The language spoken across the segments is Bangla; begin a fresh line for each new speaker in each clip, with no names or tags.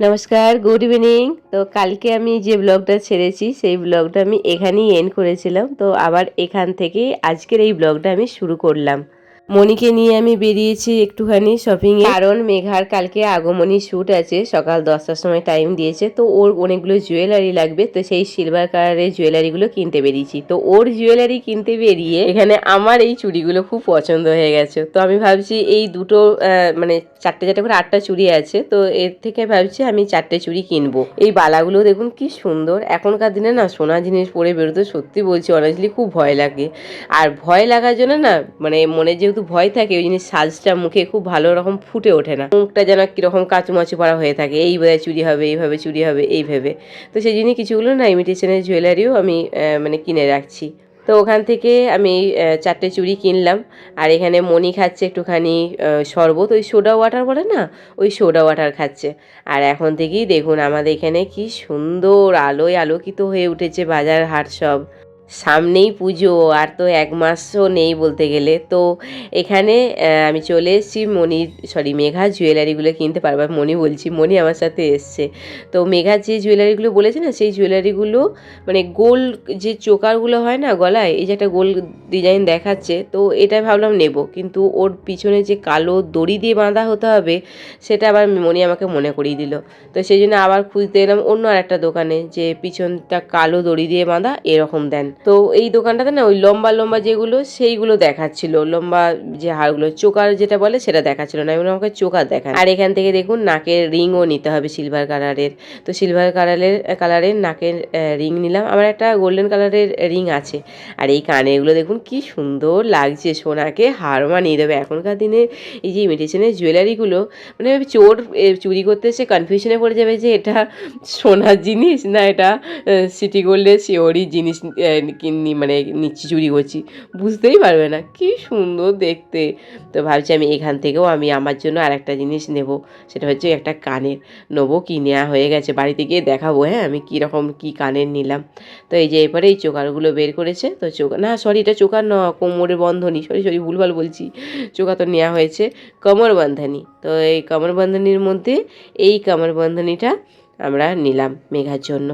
নমস্কার গুড ইভিনিং তো কালকে আমি যে ব্লগটা ছেড়েছি, সেই ব্লগটা আমি এখানেই এন্ড করেছিলাম। তো আবার এখান থেকে আজকের এই ব্লগটা আমি শুরু করলাম। মনিকে নিয়ে আমি বেরিয়েছি একটুখানি শপিং এ কারণ মেঘার কালকে আগমনী শ্যুট আছে, সকাল দশটার সময় টাইম দিয়েছে। তো ওর অনেকগুলো জুয়েলারি লাগবে, তো সেই সিলভার কালারের জুয়েলারিগুলো কিনতে বেরিয়েছি। তো ওর জুয়েলারি কিনতে বেরিয়ে এখানে আমার এই চুড়িগুলো খুব পছন্দ হয়ে গেছে। তো আমি ভাবছি এই দুটো মানে চারটে চারটে করে আটটা চুড়ি আছে, তো এর থেকে ভাবছি আমি চারটে চুড়ি কিনবো। এই বালাগুলো দেখুন কি সুন্দর। এখনকার দিনে না সোনা জিনিস পরে বেরোতে সত্যি বলছি অনেস্টলি খুব ভয় লাগে। আর ভয় লাগার জন্য না মানে মনে যেহেতু ভয় থাকে, ওই জিনিস সাজটা মুখে খুব ভালো রকম ফুটে ওঠে না। মুখটা যেন কীরকম কাচুমাচু পড়া হয়ে থাকে, এই বোধহয় চুরি হবে এইভাবে চুরি হবে, এই ভেবে। তো সেই জন্য কিছুগুলো না ইমিটেশনের জুয়েলারিও আমি মানে কিনে রাখছি। তো ওখান থেকে আমি চারটে চুড়ি কিনলাম, আর এখানে মনি খাচ্ছে একটুখানি শরবত। ওই সোডা ওয়াটার বলে না? ওই সোডা ওয়াটার খাচ্ছে। আর এখন থেকেই দেখুন আমাদের এখানে কি সুন্দর আলোয় আলোকিত হয়ে উঠেছে বাজার হাট সব। সামনেই পুজো, আর তো এক মাসও নেই বলতে গেলে। তো এখানে আমি চলে এসেছি মনির সরি মেঘা জুয়েলারিগুলো কিনতে পারব মনি বলছি। মনি আমার সাথে এসছে। তো মেঘা যে জুয়েলারিগুলো বলেছে না, সেই জুয়েলারিগুলো মানে গোল যে চোকারগুলো হয় না গলায়, এই যে একটা গোল ডিজাইন দেখাচ্ছে, তো এটা ভাবলাম নেব। কিন্তু ওর পিছনে যে কালো দড়ি দিয়ে বাঁধা হতে হবে, সেটা আবার মনি আমাকে মনে করিয়ে দিল। তো সেই জন্য আবার খুঁজতে এলাম অন্য আর একটা দোকানে, যে পিছনটা কালো দড়ি দিয়ে বাঁধা, এরকম দেন। তো এই দোকানটাতে না ওই লম্বা লম্বা যেগুলো, সেইগুলো দেখাচ্ছিল। লম্বা যে হারগুলো চোকার যেটা বলে সেটা দেখাচ্ছিল না। এবার আমাকে চোকার দেখান আর এখান থেকে দেখুন নাকের রিংও নিতে হবে সিলভার কালারের তো সিলভার কালারের কালারের নাকের রিং নিলাম। আমার একটা গোল্ডেন কালারের রিং আছে। আর এই কানেরগুলো দেখুন কি সুন্দর লাগছে সোনাকে। হার মানিয়ে দেবে। এখনকার দিনে এই যে ইমিটেশনের জুয়েলারিগুলো মানে চোর চুরি করতে এসে কনফিউশনে পড়ে যাবে যে এটা সোনার জিনিস না এটা সিটি গোল্ডের শিওরই জিনিস মানে নিচ্ছি চুরি করছি, বুঝতেই পারবে না, কি সুন্দর দেখতে। তো ভাবছি আমি এখান থেকেও আমি আমার জন্য আর একটা জিনিস নেব, সেটা হচ্ছে একটা কানের নেব, কি নেওয়া হয়ে গেছে, বাড়িতে গিয়ে দেখাবো হ্যাঁ আমি কীরকম কী কানের নিলাম। তো এই যে এরপরে এই চোকারগুলো বের করেছে, তো চোকা, না সরি এটা চোকার ন কোমরের বন্ধনী সরি সরি ভুলভাল বলছি, চোকা তো নেওয়া হয়েছে কমর বন্ধনী। তো এই কমর বন্ধনীর মধ্যে, এই কমর বন্ধনীটা আমরা নিলাম মেঘার জন্য।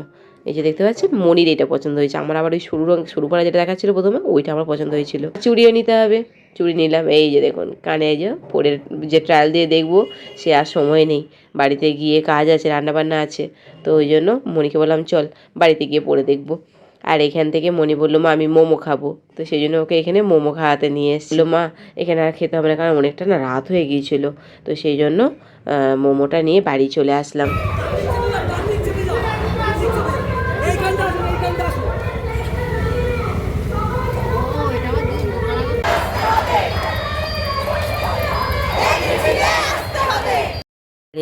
এই যে দেখতে পাচ্ছেন, মনির এটা পছন্দ হয়েছে। আমার আবার ওই সরু রঙ সরু পাড়া যেটা দেখাচ্ছিল প্রথমে, ওইটা আমার পছন্দ হয়েছিল। চুড়িও নিতে হবে। চুড়ি নিলাম। এই যে দেখুন, কানে এই যে পরে যে ট্রায়াল দিয়ে দেখব, সে আর সময় নেই। বাড়িতে গিয়ে কাজ আছে, রান্নাবান্না আছে। তো ওই জন্য মনিকে বললাম, চল বাড়িতে গিয়ে পরে দেখব। আর এখান থেকে মনি বলল, মা, আমি মোমো খাব। তো সেই জন্য ওকে এখানে মোমো খাওয়াতে নিয়ে এসেছিল মা, এখানে আর খেতে হবে না, কারণ অনেকটা না রাত হয়ে গিয়েছিল। তো সেই জন্য মোমোটা নিয়ে বাড়ি চলে আসলাম।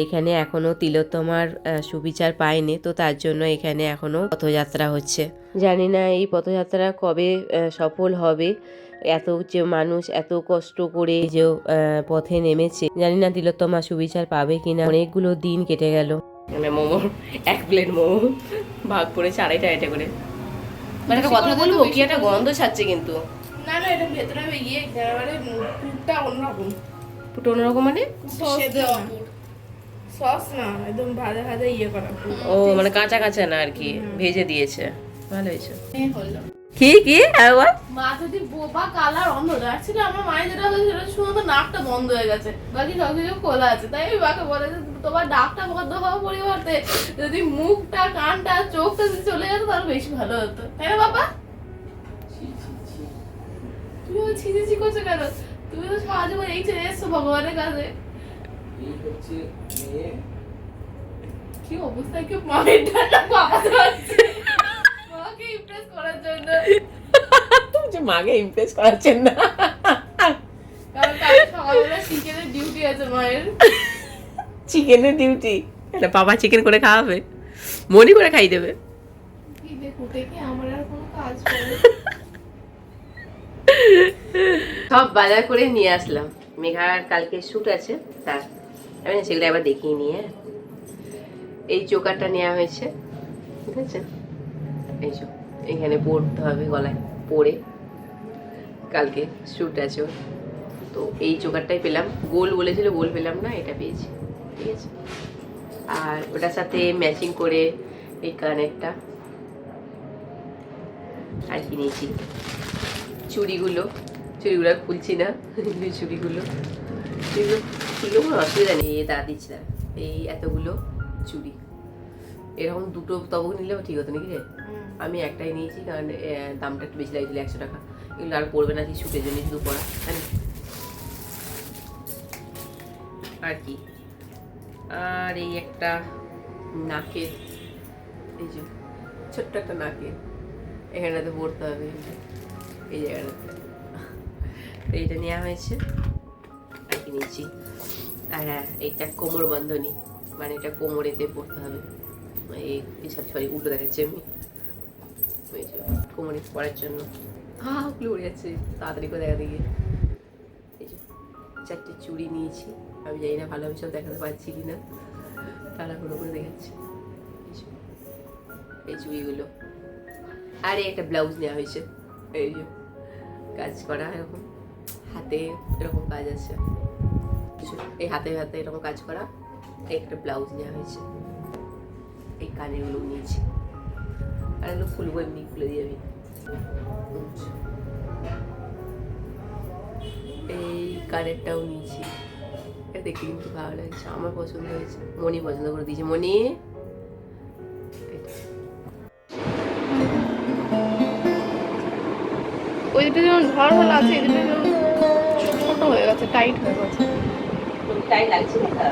এখানে এখনও তিলোত্তমার সুবিচার পায়নি তো তার জন্য এখানে এখনও পথযাত্রা হচ্ছে। জানি না এই পথযাত্রা কবে সফল হবে এত যে মানুষ এত কষ্ট করে যে পথে নেমেছে। জানি না তিলোত্তমা সুবিচার পাবে কিনা। অনেকগুলো দিন কেটে গেল। মানে মোমো এক প্লেট মোমো ভাগ করেছে আড়াইটা আড়াইটা করে। মানে কথা বলব কি একটা গন্ধ ছাড়ছে কিন্তু।
না না এটা ভেতরে ইয়ে পুরটা অন্যরকম।
অন্যরকম মানে?
সস না একদম ভাজা ভাজা ইয়ে করা।
ও মানে কাঁচা কাঁচা না আর কি ভেজে দিয়েছে। ভালো হয়েছে। কি কি? আবার
মা যদি বোবা কালার অন্ধ ছিল আমার মায়ের যেটা হয়েছে সেটা শুনে তো নাকটা বন্ধ হয়ে গেছে। বাকি সব কিছু খোলা আছে। তাই আমি মাকে বলে যে তোমার নাকটা বন্ধ হওয়ার পরিবর্তে যদি মুখটা কানটা চোখটা যদি চলে যেত তাহলে বেশি ভালো হতো। তাই না বাবা? তুমি ওই ছিচি করছ কেন? তুমি তো সারা জীবন এই ছেড়ে এসছো ভগবানের কাছে। কি মায়ের বাবা মাকে ইমপ্রেস করার জন্য।
যে মাকে ইমপ্রেস
কারণ কালকে সকালবেলা চিকেনের ডিউটি আছে মায়ের।
চিকেনের ডিউটি এটা বাবা চিকেন করে খাওয়াবে। মনি করে খাই দেবে।
কি দেখো দেখে আমার আর কোনো কাজ করে?
সব বাজার করে নিয়ে আসলাম। মেঘার কালকে শ্যুট আছে তার আমি না সেগুলো একবার দেখিয়ে নিয়ে এই চোকারটা নেওয়া হয়েছে, ঠিক আছে? এই চো এখানে পরতে হবে গলায়, পরে। কালকে শ্যুট আছে। তো এই চোকারটাই পেলাম। গোল বলেছিল, গোল পেলাম না, এটা পেয়েছি, ঠিক আছে? আর ওটার সাথে ম্যাচিং করে এই কানেরটা। আর কি নিয়েছি? চুড়িগুলো। চুড়িগুলো খুলছি না, এই চুড়িগুলো এগুলো কোনো অসুবিধা নেই এই দাঁড়া দিচ্ছি দাঁড়া। এই এতগুলো চুড়ি এরকম দুটো তবু নিলেও ঠিক হতো নাকি রে? আমি একটাই নিয়েছি কারণ দামটা একটু বেশি লাগছিল একশো টাকা। এগুলো আর পড়বে না কি শুটের জন্য শুধু পড়া তাই আর কি? আর এই একটা নাকের এই যে ছোট্ট একটা নাকের এখানটাতে পড়তে হবে। এই জায়গাটাতে। এইটা নেওয়া হয়েছে। আর কি নিয়েছি আর হ্যাঁ এইটা কোমর বন্ধনী। মানে এটা কোমরেতে পড়তে হবে। এই সরি সরি, উল্টো দেখাচ্ছি আমি। কোমরে পড়ার জন্য। হা উড়ে যাচ্ছে তাড়াতাড়ি করে দেখা দেখি। এই যে, চারটে চুড়ি নিয়েছি। আমি জানি না ভালোভাবে সব দেখাতে পারছি কি না তারা তাড়াহুড়ো করে দেখাচ্ছি। এই চুড়িগুলো। আর, একটা ব্লাউজ নেওয়া হয়েছে। এই যে, কাজ করা এরকম হাতে এরকম কাজ আছে। কিছু এই হাতে হাতে এরকম কাজ করা একটা ব্লাউজ নেওয়া হয়েছে। এই কানেরগুলো নিয়েছি। আর খুলবো এমনি, খুলে দিয়ে আমি। এই কানেরটাও নিয়েছি। এটা দেখতে কিন্তু ভালো লাগছে, আমার পছন্দ হয়েছে। মনি পছন্দ করে দিয়েছে। মনি।
ওই দুটো যেমন ধর ভালো আছে, এই দুটো ছোট হয়ে গেছে টাইট হয়ে গেছে।
টাইট লাগছে না?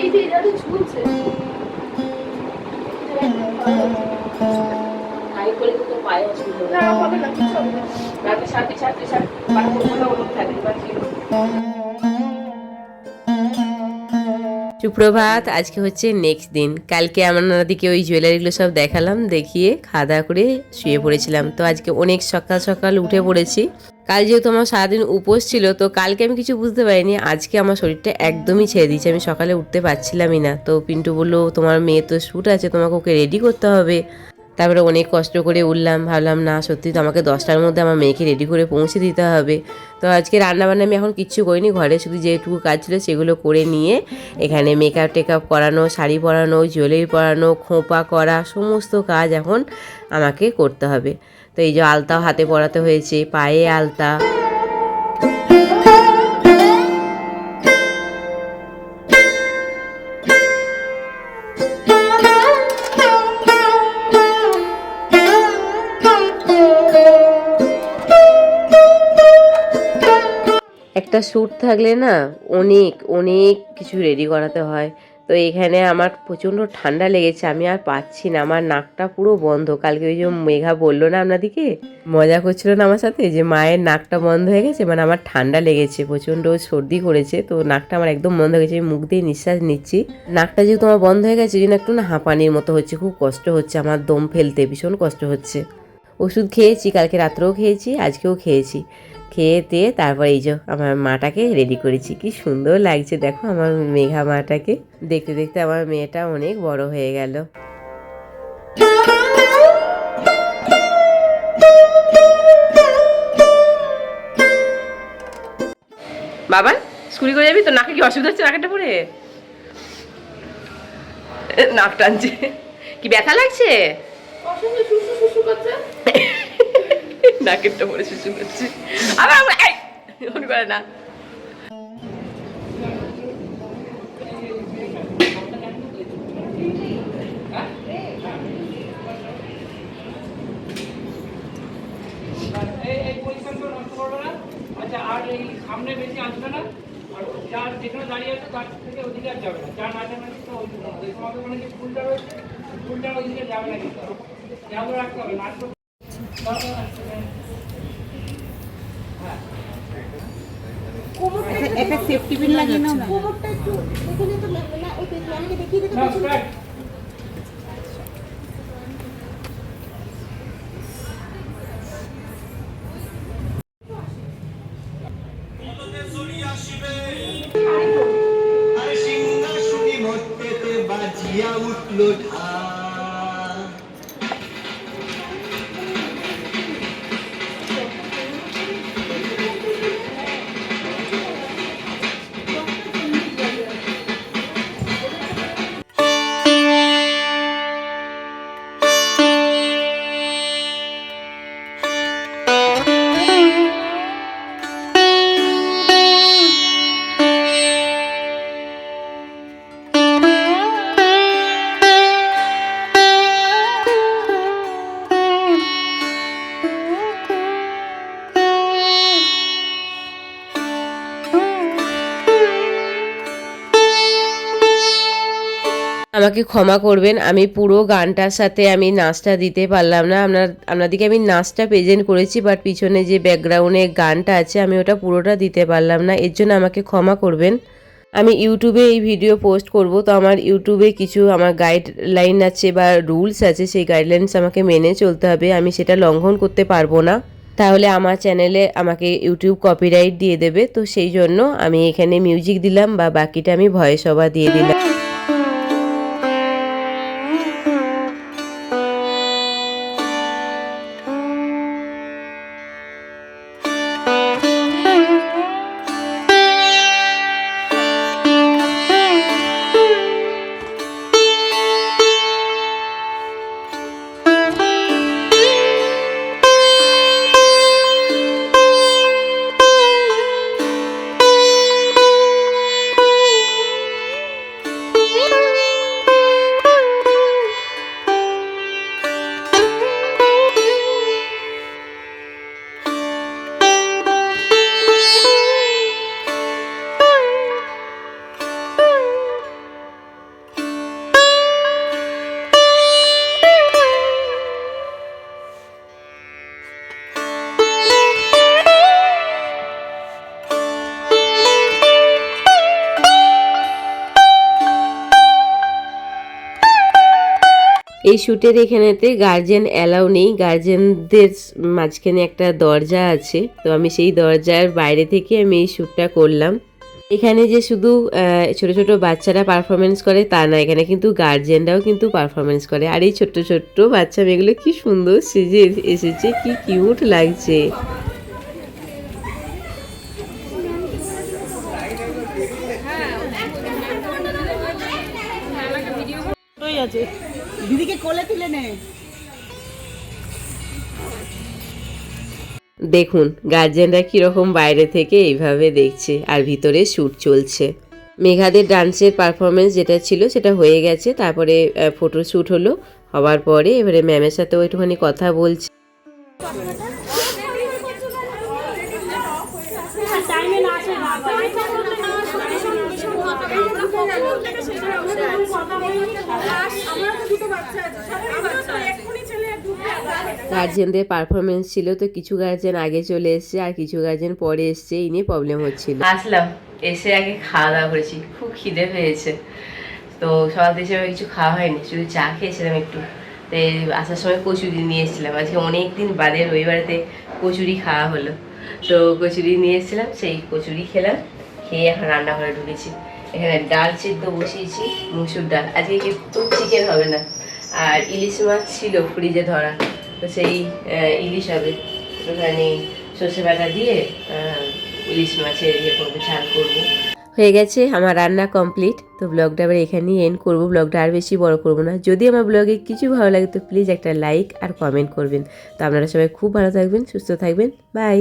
এই যে এটা ঝুলছে
টাইট করে তো পায়ে অসুবিধা
না হবে না কিছু হবে না
রাতে ওরকম থাকতে পারছি না। সুপ্রভাত, আজকে হচ্ছে নেক্সট দিন। কালকে আমার নানাদিকে ওই জুয়েলারিগুলো সব দেখালাম, দেখিয়ে খাওয়া দাওয়া করে শুয়ে পড়েছিলাম। তো আজকে অনেক সকাল সকাল উঠে পড়েছি। কাল যেহেতু আমার সারাদিন উপোস ছিল, তো কালকে আমি কিছু বুঝতে পারিনি। আজকে আমার শরীরটা একদমই ছেড়ে দিয়েছে। আমি সকালে উঠতে পারছিলামই না। তো পিন্টু বলল, তোমার মেয়ে তো শ্যুট আছে, তোমাকে ওকে রেডি করতে হবে। তারপরে অনেক কষ্ট করে উঠলাম, ভাবলাম, না, সত্যি তো আমাকে দশটার মধ্যে আমার মেয়েকে রেডি করে পৌঁছে দিতে হবে। তো আজকে রান্নাবান্না আমি এখন কিচ্ছু করিনি, ঘরে শুধু যেটুকু কাজ ছিল সেগুলো করে নিয়ে এখানে মেকআপ টেকআপ করানো, শাড়ি পরানো জুয়েলারি পরানো, খোঁপা করা, সমস্ত কাজ এখন আমাকে করতে হবে। তো এই যে আলতাও হাতে পরাতে হয়েছে, পায়ে আলতা। একটা শ্যুট থাকলে না অনেক অনেক কিছু রেডি করাতে হয়। তো এখানে আমার প্রচণ্ড ঠান্ডা লেগেছে, আমি আর পাচ্ছি না। আমার নাকটা পুরো বন্ধ। কালকে ওই যে মেঘা বলল না আপনাদিকে? মজা করছিল না আমার সাথে? যে মায়ের নাকটা বন্ধ হয়ে গেছে মানে আমার ঠান্ডা লেগেছে, প্রচণ্ড সর্দি করেছে, তো নাকটা আমার একদম বন্ধ হয়ে গেছে। আমি মুখ দিয়ে নিঃশ্বাস নিচ্ছি। নাকটা যেহেতু আমার বন্ধ হয়ে গেছে জন্য একটু না হাঁপানির মতো হচ্ছে, খুব কষ্ট হচ্ছে, আমার দম ফেলতে ভীষণ কষ্ট হচ্ছে। ওষুধ খেয়েছি, কালকে রাত্রেও খেয়েছি, আজকেও খেয়েছি। খেয়ে দিয়ে তারপর এই যে আমার মাটাকে রেডি করেছি। কি সুন্দর লাগছে, দেখো আমার মেঘা মাটাকে। দেখতে দেখতে আমার মেয়েটা অনেক বড় হয়ে গেল। বাবা, স্কুলে করে যাবি তো? নাকে কি অসুবিধা হচ্ছে নাকেটা পরে? নাক টানছে। কি ব্যথা লাগছে
অসুবিধা শুশু শুশু করছে
নাকেরটা পরে শুশু করছে। আবার এই! ওরকম করে না।
না। আচ্ছা আর এই সামনে বেশি আসবে না। আর যার যেখানে দাঁড়িয়ে আছে, তার থেকে ওদিকে আর যাবে না। যার মাঝামাঝি তো ওই ওই তোমাদের মানে যে ফুলটা রয়েছে ফুলটা ওইদিকে যাবে না কিন্তু। খেয়াল রাখতে হবে নাচ করতে
একটা সেফটি পিন লাগিয়ে নাও না।
না স্ট্রাইক
আর
আমাকে ক্ষমা করবেন, আমি পুরো গানটার সাথে আমি নাচটা দিতে পারলাম না। আপনার আপনাদেরকে আমি নাচটা প্রেজেন্ট করেছি বাট পিছনে যে ব্যাকগ্রাউন্ডে গানটা আছে, আমি ওটা পুরোটা দিতে পারলাম না। এর জন্য আমাকে ক্ষমা করবেন। আমি ইউটিউবে এই ভিডিও পোস্ট করব, তো আমার ইউটিউবে কিছু আমার গাইডলাইন আছে বা রুলস আছে, সেই গাইডলাইন্স আমাকে মেনে চলতে হবে। আমি সেটা লঙ্ঘন করতে পারব না। তাহলে আমার চ্যানেলে আমাকে ইউটিউব কপিরাইট দিয়ে দেবে, তো সেই জন্য আমি এখানে মিউজিক দিলাম বা বাকিটা আমি ভয়েস ওভার দিয়ে দিলাম। এই শ্যুটের এখানেতে গার্জেন অ্যালাউ নেই। গার্জেনদের মাঝখানে একটা দরজা আছে। তো আমি সেই দরজার বাইরে থেকে আমি এই শ্যুটটা করলাম। এখানে যে শুধু আহ, ছোট ছোট বাচ্চারা পারফরমেন্স করে তা না এখানে কিন্তু গার্জেনরাও কিন্তু পারফরমেন্স করে। আর এই ছোট্ট ছোট্ট বাচ্চা মেয়েগুলো কি সুন্দর সেজে এসেছে কি কিউট লাগছে।
আছে। দিদিকে কোলে তুলে নে।
দেখুন গার্জেনরা কীরকম বাইরে থেকে এইভাবে দেখছে আর ভিতরে শ্যুট চলছে। মেঘাদের ডান্সের পারফরমেন্স যেটা ছিল সেটা হয়ে গেছে তারপরে ফটো শ্যুট হলো হওয়ার পরে এবারে ম্যামের সাথেও একটুখানি কথা বলছি। গার্জেনদের পারফরমেন্স ছিল তো কিছু গার্জেন আগে চলে এসছে আর কিছু গার্জেন পরে এসছে এই নিয়ে প্রবলেম হচ্ছিল। আসলাম এসে আগে খাওয়া দাওয়া করেছি খুব খিদে পেয়েছে। তো সকাল থেকে সেভাবে কিছু খাওয়া হয়নি শুধু চা খেয়েছিলাম একটু। তাই আসার সময় কচুরি নিয়ে এসেছিলাম আজকে অনেক দিন বাদে রবিবারেতে কচুরি খাওয়া হলো। তো কচুরি নিয়ে এসেছিলাম সেই কচুরি খেলাম। খেয়ে এখন রান্নাঘরে ঢুকেছি। এখানে ডাল সিদ্ধ বসিয়েছি, মুসুর ডাল। আজকে কিন্তু চিকেন হবে না। আর ইলিশ মাছ ছিল ফ্রিজে ধরা। তো সেই ইলিশ হবে। ওখানে সর্ষে বাটা দিয়ে ইলিশ মাছের ইয়ে করব, ঝাল করব। হয়ে গেছে আমার রান্না কমপ্লিট তো ব্লগটা আবার এখানেই এন্ড করব। ব্লগটা আর বেশি বড় করব না। যদি আমার ব্লগে কিছু ভালো লাগে, তো প্লিজ একটা লাইক আর কমেন্ট করবেন। তো আপনারা সবাই খুব ভালো থাকবেন, সুস্থ থাকবেন। বাই